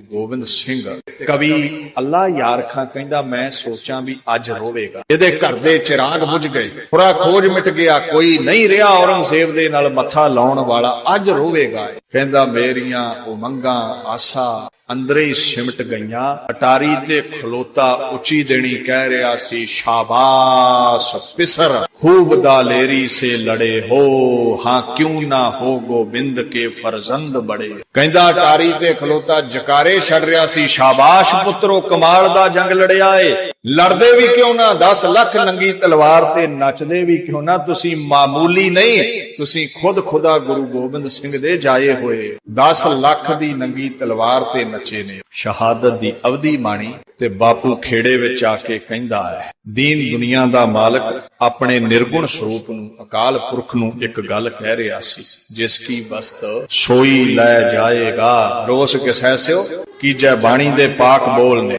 ਗੋਬਿੰਦ ਸਿੰਘ। ਕਵੀ ਅੱਲਾ ਯਾਰ ਖਾਂ ਕਹਿੰਦਾ ਮੈਂ ਸੋਚਾਂ ਵੀ ਅੱਜ ਰੋਵੇਗਾ। ਇਹਦੇ ਘਰ ਦੇ ਚਿਰਾਗ ਬੁਝ ਗਏ। ਪੁਰਾ ਖੋਜ ਮਿਟ ਗਿਆ ਕੋਈ ਨਹੀਂ ਰਿਹਾ ਔਰੰਗਜ਼ੇਬ ਦੇ ਨਾਲ ਮੱਥਾ ਲਾਉਣ ਵਾਲਾ। ਅੱਜ ਰੋਵੇਗਾ। ਕਹਿੰਦਾ ਮੇਰੀਆਂ ਉਮੰਗਾਂ ਆਸਾ ਅੰਦਰੇ ਹੀ ਸਿਮਟ ਗਈਆਂ। ਅਟਾਰੀ ਤੇ ਖਲੋਤਾ ਉੱਚੀ ਦੇਣੀ ਕਹਿ ਰਿਹਾ ਸੀ, ਸ਼ਾਬਾਸ਼, ਪਿਸਰ, ਖੂਬ ਦਾ ਲੇਰੀ ਸੇ ਲੜੇ ਹੋ। ਹਾਂ, ਕਿਉਂ ਨਾ ਹੋ ਗੋਬਿੰਦ ਕੇ ਫਰਜ਼ੰਦ ਬੜੇ। ਕਹਿੰਦਾ ਅਟਾਰੀ ਤੇ ਖਲੋਤਾ ਜਕਾਰੇ ਛੱਡ ਰਿਹਾ ਸੀ, ਸ਼ਾਬਾਸ਼, ਪੁੱਤਰੋ, ਕਮਾਲ ਦਾ ਜੰਗ ਲੜਿਆ ਏ। ਲੜਦੇ ਵੀ ਕਿਉਂ ਨਾ? 10 ਲੱਖ ਨੰਗੀ ਤਲਵਾਰ ਤੇ ਨੱਚਦੇ ਵੀ ਕਿਉਂ ਨਾ? ਤੁਸੀਂ ਮਾਮੂਲੀ ਨਹੀਂ, ਤੁਸੀਂ ਖੁਦ ਖੁਦਾ ਗੁਰੂ ਗੋਬਿੰਦ ਸਿੰਘ ਦੇ ਜਾਏ ਹੋਏ। 10 ਲੱਖ ਦੀ ਨੰਗੀ ਤਲਵਾਰ ਤੇ ਨੱਚੇ ਨੇ। ਸ਼ਹਾਦਤ ਦੀ ਅਵਧੀ ਮਾਣੀ ਤੇ ਬਾਪੂ ਖੇੜੇ ਵਿੱਚ ਆ ਕੇ ਕਹਿੰਦਾ ਹੈ, ਦੀਨ ਦੁਨੀਆ ਦਾ ਮਾਲਕ ਆਪਣੇ ਨਿਰਗੁਣ ਸਰੂਪ ਨੂੰ ਅਕਾਲ ਪੁਰਖ ਨੂੰ ਇੱਕ ਗੱਲ ਕਹਿ ਰਿਹਾ ਸੀ, ਜਿਸ ਕੀ ਬਸਤ ਸੋਈ ਲੈ ਜਾਏਗਾ। ਰੋਸ ਕਿਸੈ ਸਿਓ? ਕੀ ਜੈ ਬਾਣੀ ਦੇ ਪਾਕ ਬੋਲ ਨੇ?